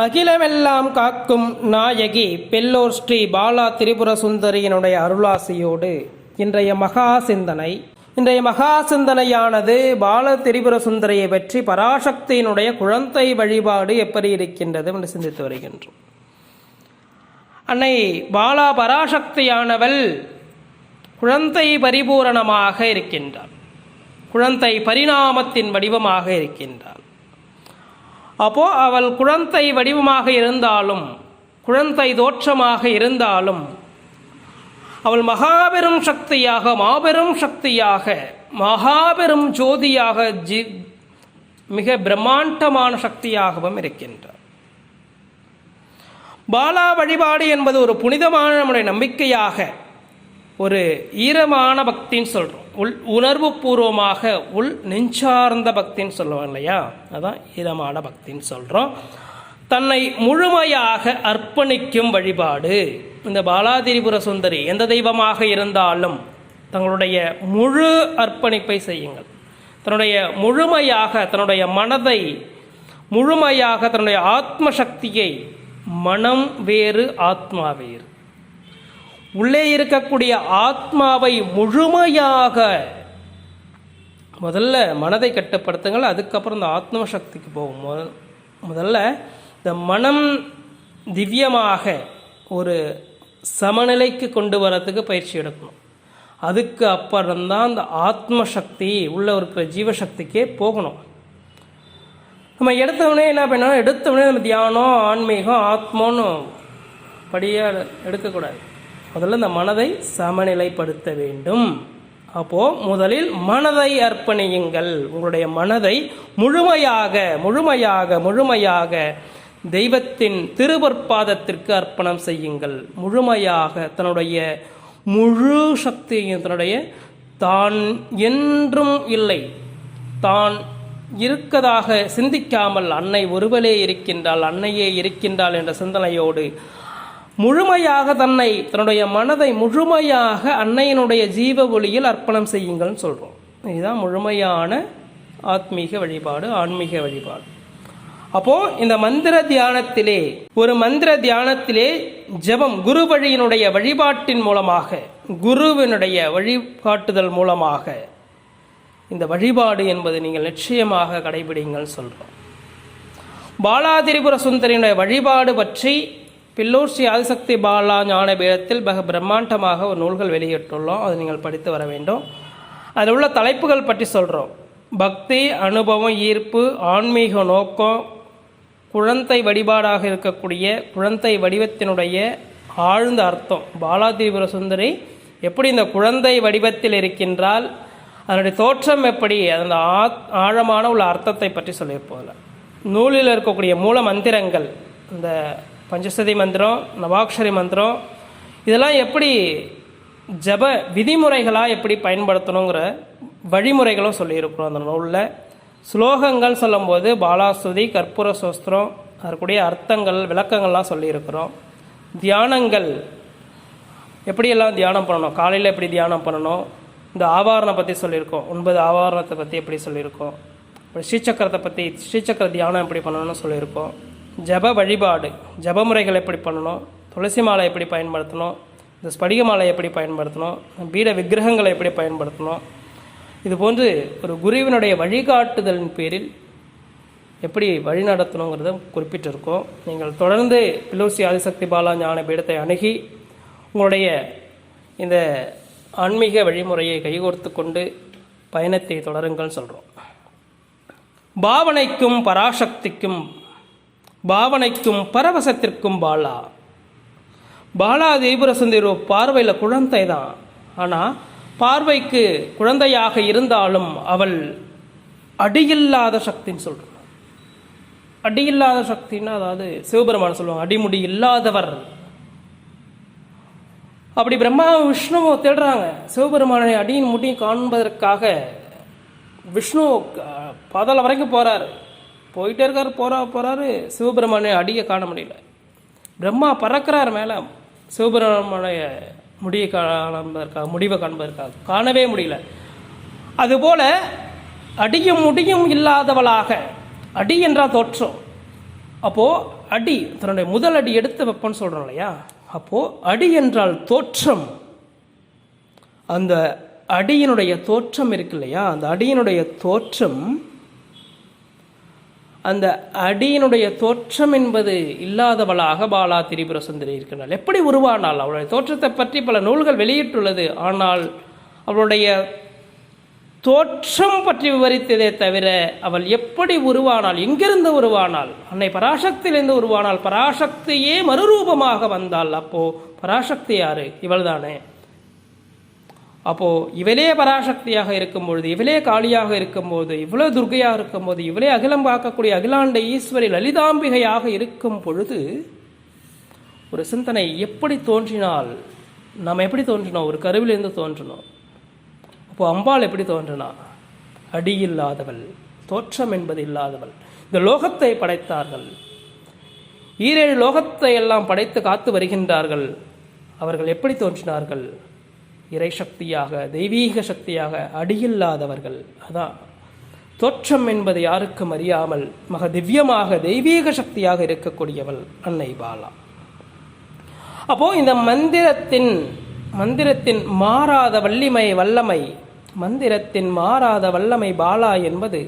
அகிலமெல்லாம் காக்கும் நாயகி பெல்லோர் ஸ்ரீ பாலா திரிபுர சுந்தரியினுடைய அருளாசியோடு இன்றைய மகா சிந்தனை. இன்றைய மகா சிந்தனையானது பால திரிபுர சுந்தரியை பற்றி பராசக்தியினுடைய குழந்தை வழிபாடு எப்படி இருக்கின்றது என்று சிந்தித்து வருகின்றோம். அன்னை பாலா பராசக்தியானவள் குழந்தை பரிபூரணமாக இருக்கின்றாள். குழந்தை பரிணாமத்தின் வடிவமாக இருக்கின்றாள். அப்போ அவள் குழந்தை வடிவமாக இருந்தாலும் குழந்தை தோற்றமாக இருந்தாலும் அவள் மகாபெரும் சக்தியாக மாபெரும் சக்தியாக மகாபெரும் ஜோதியாக ஜி மிக பிரம்மாண்டமான சக்தியாகவும் இருக்கின்றார் பாலா வழிபாடு என்பது ஒரு புனிதமான நம்முடைய நம்பிக்கையாக ஒரு ஈரமான பக்தின்னு சொல்கிறோம் உள் உணர்வு பூர்வமாக உள் நெஞ்சார்ந்த பக்தின்னு சொல்லுவாங்க இல்லையா? அதான் ஈரமான பக்தின்னு சொல்கிறோம் தன்னை முழுமையாக அர்ப்பணிக்கும் வழிபாடு. இந்த பாலாதிரிபுர சுந்தரி எந்த தெய்வமாக இருந்தாலும் தங்களுடைய முழு அர்ப்பணிப்பை செய்யுங்கள். தன்னுடைய முழுமையாக தன்னுடைய மனதை முழுமையாக தன்னுடைய ஆத்ம சக்தியை மனம் வேறு ஆத்மா வேறு. உள்ளே இருக்கக்கூடிய ஆத்மாவை முழுமையாக முதல்ல மனதை கட்டுப்படுத்துங்கள் அதுக்கப்புறம் இந்த ஆத்ம சக்திக்கு போகும். முத- முதல்ல இந்த மனம் திவ்யமாக ஒரு சமநிலைக்கு கொண்டு வரத்துக்கு பயிற்சி எடுக்கணும். அதுக்கு அப்புறம்தான் அந்த ஆத்ம சக்தி உள்ள இருக்கிற ஜீவசக்திக்கே போகணும். நம்ம எடுத்தவொடனே என்ன பண்ணணும்? எடுத்தவொடனே நம்ம தியானம் ஆன்மீகம் ஆத்மான்னு படியாக எடுக்கக்கூடாது. முதல்ல இந்த மனதை சமநிலைப்படுத்த வேண்டும். அப்போது முதலில் மனதை அர்ப்பணியுங்கள். உங்களுடைய மனதை முழுமையாக முழுமையாக முழுமையாக தெய்வத்தின் திருவற்பாதத்திற்கு அர்ப்பணம் செய்யுங்கள். முழுமையாக தன்னுடைய முழு சக்தியையும் தன்னுடைய தான் என்றும் இல்லை. தான் இருக்கதாக சிந்திக்காமல் அன்னை ஒருவளே இருக்கின்றாள் அன்னையே இருக்கின்றாள் என்ற சிந்தனையோடு முழுமையாக தன்னை தன்னுடைய மனதை முழுமையாக அன்னையினுடைய ஜீவ ஒளியில் அர்ப்பணம் செய்யுங்கள்னு சொல்கிறோம் இதுதான் முழுமையான ஆத்மீக வழிபாடு ஆன்மீக வழிபாடு. அப்போ இந்த மந்திர தியானத்திலே ஒரு மந்திர தியானத்திலே ஜெபம் குரு வழியினுடைய வழிபாட்டின் மூலமாக குருவினுடைய வழிகாட்டுதல் மூலமாக இந்த வழிபாடு என்பது நீங்கள் நிச்சயமாக கடைபிடிங்கள் சொல்கிறோம் பாலாதிரிபுர சுந்தரினுடைய வழிபாடு பற்றி பில்லூர் ஸ்ரீ ஆதிசக்தி பாலா ஞானபீடத்தில் மிக பிரம்மாண்டமாக ஒரு நூல்கள் வெளியிட்டுள்ளோம். அதை நீங்கள் படித்து வர வேண்டும். அதில் உள்ள தலைப்புகள் பற்றி சொல்கிறோம் பக்தி அனுபவம் ஈர்ப்பு ஆன்மீக நோக்கம் குழந்தை வழிபாடாக இருக்கக்கூடிய குழந்தை வடிவத்தினுடைய ஆழ்ந்த அர்த்தம். பாலாதிபுர சுந்தரி எப்படி இந்த குழந்தை வடிவத்தில் இருக்கின்றால் அதனுடைய தோற்றம் எப்படி அந்த ஆழமான உள்ள அர்த்தத்தை பற்றி சொல்லியிருப்போம். நூலில் இருக்கக்கூடிய மூல மந்திரங்கள் இந்த பஞ்சசதி மந்திரம் நவாக்ஷரி மந்திரம் இதெல்லாம் எப்படி ஜப விதிமுறைகளாக எப்படி பயன்படுத்தணுங்கிற வழிமுறைகளும் சொல்லியிருக்கிறோம் அந்த நூலில். ஸ்லோகங்கள் சொல்லும்போது பாலாஸ்துதி கற்பூர சோஸ்திரம் அதற்குடைய அர்த்தங்கள் விளக்கங்கள்லாம் சொல்லியிருக்கிறோம். தியானங்கள் எப்படியெல்லாம் தியானம் பண்ணணும்? காலையில் எப்படி தியானம் பண்ணணும்? இந்த ஆவாரணம் பற்றி சொல்லியிருக்கோம். ஒன்பது ஆவாரணத்தை பற்றி எப்படி சொல்லியிருக்கோம்? ஸ்ரீசக்கரத்தை பற்றி ஸ்ரீசக்கர தியானம் எப்படி பண்ணணும்னு சொல்லியிருக்கோம். ஜப வழிபாடு ஜப முறைகள் எப்படி பண்ணணும் துளசி மாலை எப்படி பயன்படுத்தணும் இந்த ஸ்படிக மாலை எப்படி பயன்படுத்தணும் பீட விக்கிரகங்களை எப்படி பயன்படுத்தணும் இது போன்று ஒரு குருவினுடைய வழிகாட்டுதலின் பேரில் எப்படி வழி நடத்தணுங்கிறத குறிப்பிட்டிருக்கோம். நீங்கள் தொடர்ந்து பிலோசி ஆதிசக்தி பாலா ஞான பீடத்தை அணுகி உங்களுடைய இந்த ஆன்மீக வழிமுறையை கைகோர்த்து கொண்டு பயணத்தை தொடருங்கள் சொல்கிறோம் பாவனைக்கும் பராசக்திக்கும் பாவனைக்கும் பரவசத்திற்கும் பாலா. பாலா தேபுரசுந்தரி பார்வையில் குழந்தை தான் ஆனால் பார்வைக்கு குழந்தையாக இருந்தாலும் அவள் அடியில்லாத சக்தின்னு சொல்கிறோம் அடியில்லாத சக்தின்னா அதாவது சிவபெருமான் சொல்லுவாங்க அடிமுடி இல்லாதவர். அப்படி பிரம்மா விஷ்ணுவை தேடுறாங்க சிவபெருமானை அடியின் முடியும் காண்பதற்காக. விஷ்ணு பதல வரைக்கும் போகிறாரு போயிட்டே இருக்கார் போகிறா போகிறாரு சிவபெருமானை அடியை காண முடியல. பிரம்மா பறக்கிறார் மேலே. சிவபெருமானுடைய முடியை காண்பதற்காக முடிவை காண்பதற்காக காணவே முடியல. அதுபோல் அடியும் முடியும் இல்லாதவளாக அடி என்றால் தோற்றம். அப்போது அடி தன்னுடைய முதல் அடி எடுத்து வைப்பன்னு சொல்கிறோம் இல்லையா? அப்போது அடி என்றால் தோற்றம். அந்த அடியினுடைய தோற்றம் இருக்கு இல்லையா? அந்த அடியினுடைய தோற்றம் அந்த அடியினுடைய தோற்றம் என்பது இல்லாதவளாக பாலா திரிபுர சுந்தரி இருக்கிறாள் எப்படி உருவானாள்? அவளுடைய தோற்றத்தை பற்றி பல நூல்கள் வெளியிட்டுள்ளது. ஆனால் அவளுடைய தோற்றம் பற்றி விவரித்ததே தவிர அவள் எப்படி உருவானாள்? எங்கிருந்து உருவானாள்? அன்னை பராசக்தியிலிருந்து உருவானாள். பராசக்தியே மறுரூபமாக வந்தாள். அப்போ பராசக்தி யாரு? இவள்தானே. அப்போது இவளே பராசக்தியாக இருக்கும் பொழுது இவளே காளியாக இருக்கும்போது இவ்வளோ துர்கையாக இருக்கும்போது இவளே அகிலம் பார்க்கக்கூடிய அகிலாண்ட ஈஸ்வரி லலிதாம்பிகையாக இருக்கும் பொழுது ஒரு சிந்தனை எப்படி தோன்றினால் நாம் எப்படி தோன்றினோம்? ஒரு கருவிலிருந்து தோன்றினோம். அப்போது அம்பாள் எப்படி தோன்றினா அடி இல்லாதவள் தோற்றம் என்பது இல்லாதவள். இந்த லோகத்தை படைத்தார்கள். ஈரேழு லோகத்தை எல்லாம் படைத்து காத்து வருகின்றார்கள். அவர்கள் எப்படி தோன்றினார்கள்? இறை சக்தியாக தெய்வீக சக்தியாக அடியில்லாதவர்கள். அதான். தோற்றம் என்பது யாருக்கும் அறியாமல் மக திவ்யமாக தெய்வீக சக்தியாக இருக்கக்கூடியவள் அன்னை பாலா. அப்போ இந்த மந்திரத்தின் மந்திரத்தின் மாறாத வள்ளிமை வல்லமை மந்திரத்தின் மாறாத வல்லமை பாலா என்பது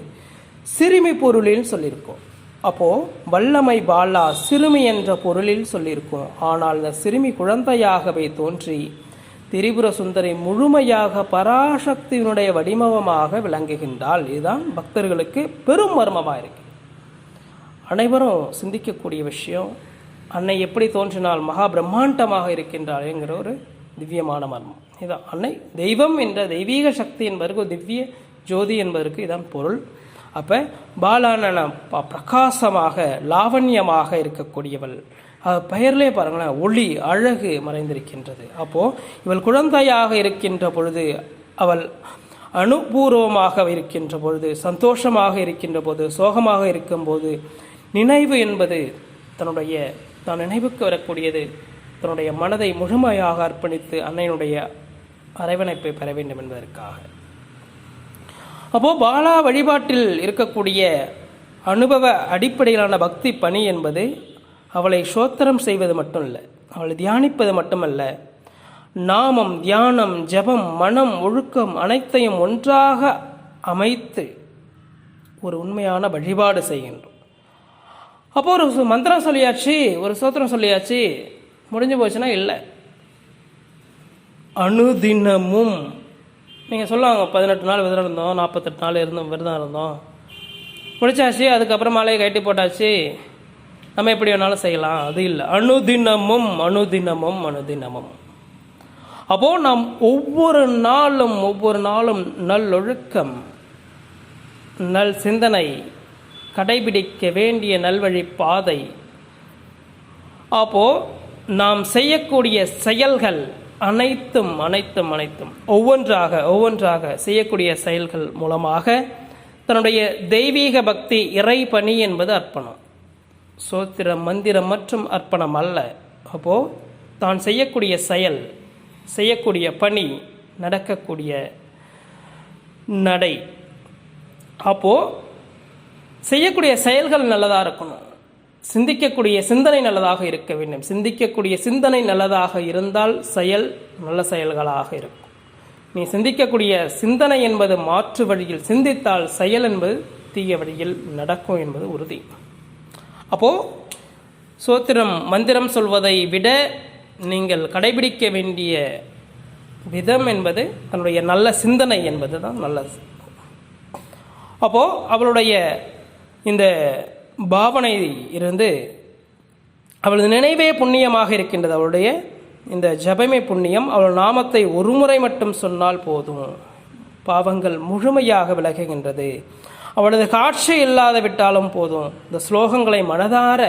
சிறுமி பொருளில் சொல்லியிருக்கோம். அப்போ வல்லமை பாலா சிறுமி என்ற பொருளில் சொல்லியிருக்கோம். ஆனால் இந்த சிறுமி குழந்தையாகவே தோன்றி திரிபுர சுந்தரி முழுமையாக பராசக்தியினுடைய வடிவமாக விளங்குகின்றாள். இதுதான் பக்தர்களுக்கு பெரும் மர்மமாக இருக்கு. அனைவரும் சிந்திக்கக்கூடிய விஷயம் அன்னை எப்படி தோன்றினால் மகா பிரம்மாண்டமாக இருக்கின்றாள் என்கிற ஒரு திவ்யமான மர்மம். இதான் அன்னை தெய்வம் என்ற தெய்வீக சக்தி என்பதற்கு ஒரு திவ்ய ஜோதி என்பதற்கு இதான் பொருள். அப்போ பாலானன ப- பிரகாசமாக லாவண்யமாக இருக்கக்கூடியவள். பெயர்லே பாருங்களேன் ஒளி அழகு மறைந்திருக்கின்றது. அப்போது இவள் குழந்தையாக இருக்கின்ற பொழுது அவள் அனுபூர்வமாக இருக்கின்ற பொழுது சந்தோஷமாக இருக்கின்ற போது சோகமாக இருக்கும்போது நினைவு என்பது தன்னுடைய தான் நினைவுக்கு வரக்கூடியது தன்னுடைய மனதை முழுமையாக அர்ப்பணித்து அன்னையினுடைய அரவணைப்பை பெற வேண்டும் என்பதற்காக. அப்போது பாலா வழிபாட்டில் இருக்கக்கூடிய அனுபவ அடிப்படையிலான பக்தி பணி என்பது அவளை சோத்திரம் செய்வது மட்டும் இல்லை அவளை தியானிப்பது மட்டுமல்ல நாமம் தியானம் ஜெபம் மனம் ஒழுக்கம் அனைத்தையும் ஒன்றாக அமைத்து ஒரு உண்மையான வழிபாடு செய்கின்றோம். அப்போ ஒரு மந்திரம் சொல்லியாச்சு ஒரு சோத்திரம் சொல்லியாச்சு முடிஞ்சு போச்சுன்னா இல்லை. அனுதினமும் நீங்கள் சொல்லுவாங்க பதினெட்டு நாள் விரதம் இருந்தோம் நாற்பத்தெட்டு நாள் இருந்தோம் விரதம் இருந்தோம். முடிச்சாச்சு அதுக்கப்புறமாலே கட்டி போட்டாச்சு. நம்ம எப்படி வேணாலும் செய்யலாம். அது இல்லை. அனுதினமும் அணுதினமும் அணுதினமும் அப்போது நாம் ஒவ்வொரு நாளும் ஒவ்வொரு நாளும் நல்லொழுக்கம் நல் சிந்தனை கடைபிடிக்க வேண்டிய நல்வழி பாதை. அப்போ நாம் செய்யக்கூடிய செயல்கள் அனைத்தும் அனைத்தும் அனைத்தும் ஒவ்வொன்றாக ஒவ்வொன்றாக செய்யக்கூடிய செயல்கள் மூலமாக தன்னுடைய தெய்வீக பக்தி இறை பணி என்பது அர்ப்பணம். சோத்திரம் மந்திரம் மற்றும் அர்ப்பணம் அல்ல. அப்போது தான் செய்யக்கூடிய செயல் செய்யக்கூடிய பணி நடக்கக்கூடிய நடை. அப்போது செய்யக்கூடிய செயல்கள் நல்லதாக இருக்கணும். சிந்திக்கக்கூடிய சிந்தனை நல்லதாக இருக்க வேண்டும். சிந்திக்கக்கூடிய சிந்தனை நல்லதாக இருந்தால் செயல் நல்ல செயல்களாக இருக்கும். நீ சிந்திக்கக்கூடிய சிந்தனை என்பது மாற்று வழியில் சிந்தித்தால் செயல் என்பது தீய வழியில் நடக்கும் என்பது உறுதி. அப்போது சோத்திரம் மந்திரம் சொல்வதை விட நீங்கள் கடைபிடிக்க வேண்டிய விதம் என்பது தன்னுடைய நல்ல சிந்தனை என்பது தான் நல்லது. அப்போது அவளுடைய இந்த பாவனை இருந்து அவளது நினைவே புண்ணியமாக இருக்கின்றது. அவளுடைய இந்த ஜபமே புண்ணியம். அவள் நாமத்தை ஒரு முறை மட்டும் சொன்னால் போதும். பாவங்கள் முழுமையாக விலகுகின்றது. அவளது காட்சி இல்லாத விட்டாலும் போதும். இந்த ஸ்லோகங்களை மனதார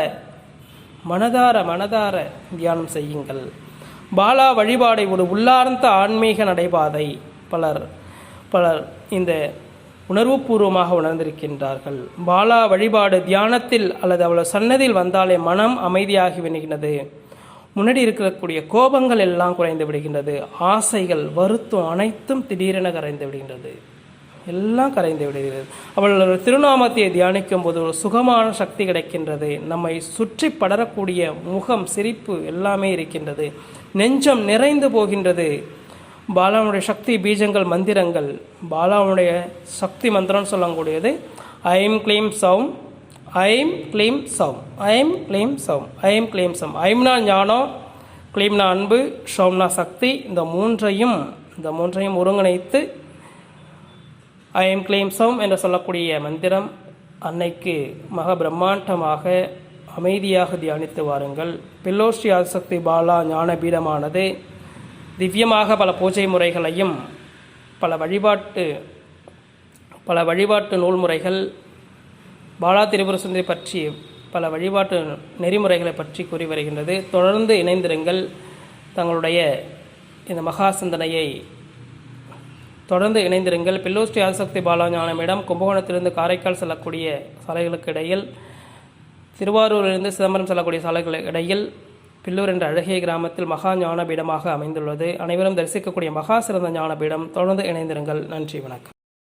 மனதார மனதார தியானம் செய்யுங்கள். பாலா வழிபாடை ஒரு உள்ளார்ந்த ஆன்மீக நடைபாதை. பலர் பலர் இந்த உணர்வுபூர்வமாக உணர்ந்திருக்கின்றார்கள். பாலா வழிபாடு தியானத்தில் அல்லது அவளது சன்னதியில் வந்தாலே மனம் அமைதியாகி விடுகின்றது. முன்னாடி இருக்கக்கூடிய கோபங்கள் எல்லாம் குறைந்து விடுகின்றது. ஆசைகள் வருத்தம் அனைத்தும் திடீரென கரைந்து விடுகின்றது. எல்லாம் கரைந்து விடுகிறது. அவள் திருநாமத்தை தியானிக்கும் போது ஒரு சுகமான சக்தி கிடைக்கின்றது. நம்மை சுற்றி படரக்கூடிய முகம் சிரிப்பு எல்லாமே இருக்கின்றது. நெஞ்சம் நிறைந்து போகின்றது. பாலாவுடைய சக்தி பீஜங்கள் மந்திரங்கள். பாலாவுடைய சக்தி மந்திரம்னு சொல்லக்கூடியது ஐம் க்ளீம் சவும் ஐம் க்ளீம் சவும் ஐம் க்ளீம் சவும் ஐம் க்ளீம் சம். ஐம்னா ஞானம் க்ளீம்னா அன்பு ஷோம்னா சக்தி. இந்த மூன்றையும் இந்த மூன்றையும் ஒருங்கிணைத்து ஐம் கிளைம் சம் என்று சொல்லக்கூடிய மந்திரம் அன்னைக்கு மக பிரம்மாண்டமாக அமைதியாக தியானித்து வாருங்கள். பில்லோஸ்ரீ ஆசக்தி பாலா ஞானபீடமானது திவ்யமாக பல பூஜை முறைகளையும் பல வழிபாட்டு பல வழிபாட்டு நூல்முறைகள் பாலா திரிபுர சுந்தரி பற்றி பல வழிபாட்டு நெறிமுறைகளை பற்றி கூறி வருகின்றது. தொடர்ந்து இணைந்திருங்கள். தங்களுடைய இந்த மகா சிந்தனையை தொடர்ந்து இணைந்திருங்கள். பில்லோஸ்ரீ ஆதிசக்தி பாலா ஞானமிடம் கும்பகோணத்திலிருந்து காரைக்கால் செல்லக்கூடிய சாலைகளுக்கு இடையில் திருவாரூரிலிருந்து சிதம்பரம் செல்லக்கூடிய சாலைகளுக்கு இடையில் பில்லூர் என்ற அழகிய கிராமத்தில் மகா ஞானபீடமாக அமைந்துள்ளது. அனைவரும் தரிசிக்கக்கூடிய மகா சிறந்த ஞானபீடம். தொடர்ந்து இணைந்திருங்கள். நன்றி வணக்கம்.